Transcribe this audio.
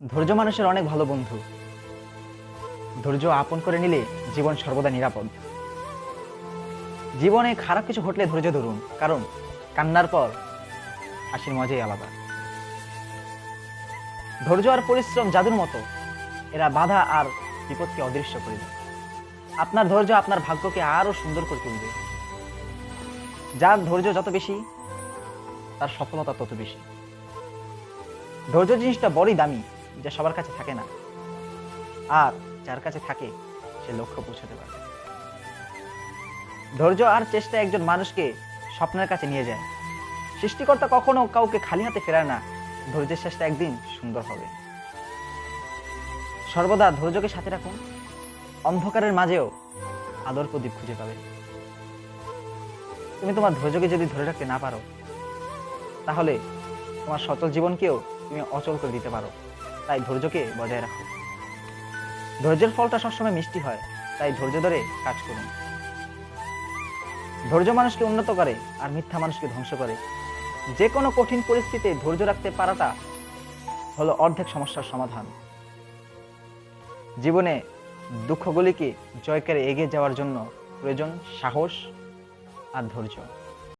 ধৈর্য মানুষের অনেক ভালো বন্ধু। ধৈর্য আপন করে নিলে জীবন সর্বদা নিরাপদ। জীবনে খারাপ কিছু ঘটলে ধৈর্য ধরুন, কারণ কান্নার পর হাসির মজাই আলাদা। ধৈর্য আর পরিশ্রম জাদুর মতো, এরা বাধা আর বিপদকে অদৃশ্য করে দেয়। আপনার ধৈর্য আপনার ভাগ্যকে আরও সুন্দর করে তুলবে। যার ধৈর্য যত বেশি, তার সফলতা তত বেশি। ধৈর্য জিনিসটা বড়ই দামি যা সবার কাছে থাকে না। আর যার কাছে থাকে, সে লক্ষ্য পৌঁছাতে পারে ধৈর্য আর চেষ্টা একজন মানুষকে স্বপ্নের কাছে নিয়ে যায়। সৃষ্টিকর্তা কখনো কাউকে খালি হাতে ফেরায় না। ধৈর্যের শেষটা একদিন সুন্দর হবে। সর্বদা ধৈর্যকে সাথে রাখুন। অন্ধকারের মাঝেও আলোর প্রদীপ খুঁজে পাবে। তুমি তোমার ধৈর্যকে যদি ধরে রাখতে না পারো, তাহলে তোমার সচল জীবনকেও তুমি অচল করে দিতে পারো। তাই ধৈর্যকে বজায় রাখো। ধৈর্যের ফলটা সবসময় মিষ্টি হয়, তাই ধৈর্য ধরে কাজ করুন। ধৈর্য মানুষকে উন্নত করে আর মিথ্যা মানুষকে ধ্বংস করে। যে কোনো কঠিন পরিস্থিতিতে ধৈর্য রাখতে পারাটা হলো অর্ধেক সমস্যার সমাধান। জীবনে দুঃখগুলিকে জয় করে এগিয়ে যাওয়ার জন্য প্রয়োজন সাহস আর ধৈর্য।